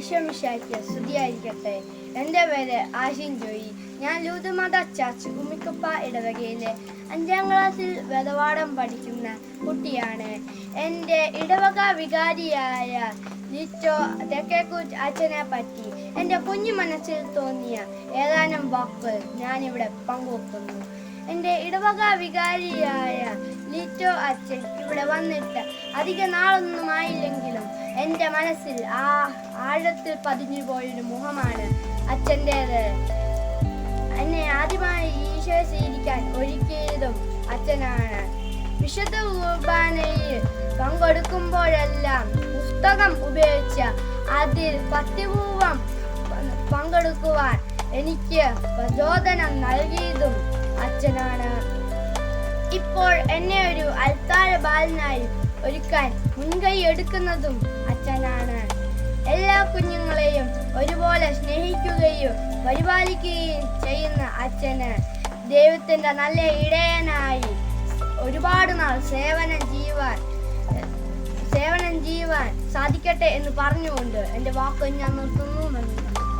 ഈശോമിശായ്ക്ക് സ്തുതിയായിരിക്കട്ടെ എന്റെ പേര് ആശിൻ ജോയി. ഞാൻ ലൂതുമത ചർച്ച് കുമ്മിക്കുപ്പ ഇടവകയിലെ അഞ്ചാം ക്ലാസ്സിൽ വേദപാഠം പഠിക്കുന്ന കുട്ടിയാണ്. എന്റെ ഇടവക വികാരിയായ ലിറ്റോ തെക്കേക്കൂറ്റ് അച്ഛനെ പറ്റി എന്റെ കുഞ്ഞു മനസ്സിൽ തോന്നിയ ഏതാനും വാക്കുകൾ ഞാനിവിടെ പങ്കുവെക്കുന്നു. എന്റെ ഇടവക വികാരിയായ ലിറ്റോ അച്ഛൻ ഇവിടെ വന്നിട്ട് അധിക നാളൊന്നുമായില്ലെങ്കിലും എന്റെ മനസ്സിൽ ആ ആഴത്തിൽ പതിഞ്ഞു പോയൊരു മുഖമാണ് അച്ഛന്റേത്. എന്നെ ആദ്യമായി ഈശോ സ്വീകരിക്കാൻ ഒരുക്കിയതും അച്ഛനാണ്. വിശുദ്ധ കുർബാനയിൽ പങ്കെടുക്കുമ്പോഴെല്ലാം പുസ്തകം ഉപയോഗിച്ച് അതിൽ പത്തിപൂർവം പങ്കെടുക്കുവാൻ എനിക്ക് പ്രചോദനം നൽകിയതും അച്ഛനാണ്. ഇപ്പോൾ എന്നെ ഒരു അൽത്താര ബാലനായി ഒരുക്കാൻ മുൻകൈ എടുക്കുന്നതും അച്ഛനാണ്. എല്ലാ കുഞ്ഞുങ്ങളെയും ഒരുപോലെ സ്നേഹിക്കുകയും പരിപാലിക്കുകയും ചെയ്യുന്ന അച്ഛന് ദൈവത്തിന്റെ നല്ല ഇടയനായി ഒരുപാട് നാൾ സേവനം ചെയ്യുവാൻ സേവനം ചെയ്യുവാൻ സാധിക്കട്ടെ എന്ന് പറഞ്ഞുകൊണ്ട് എന്റെ വാക്ക് ഞാൻ നിർത്തുന്നു.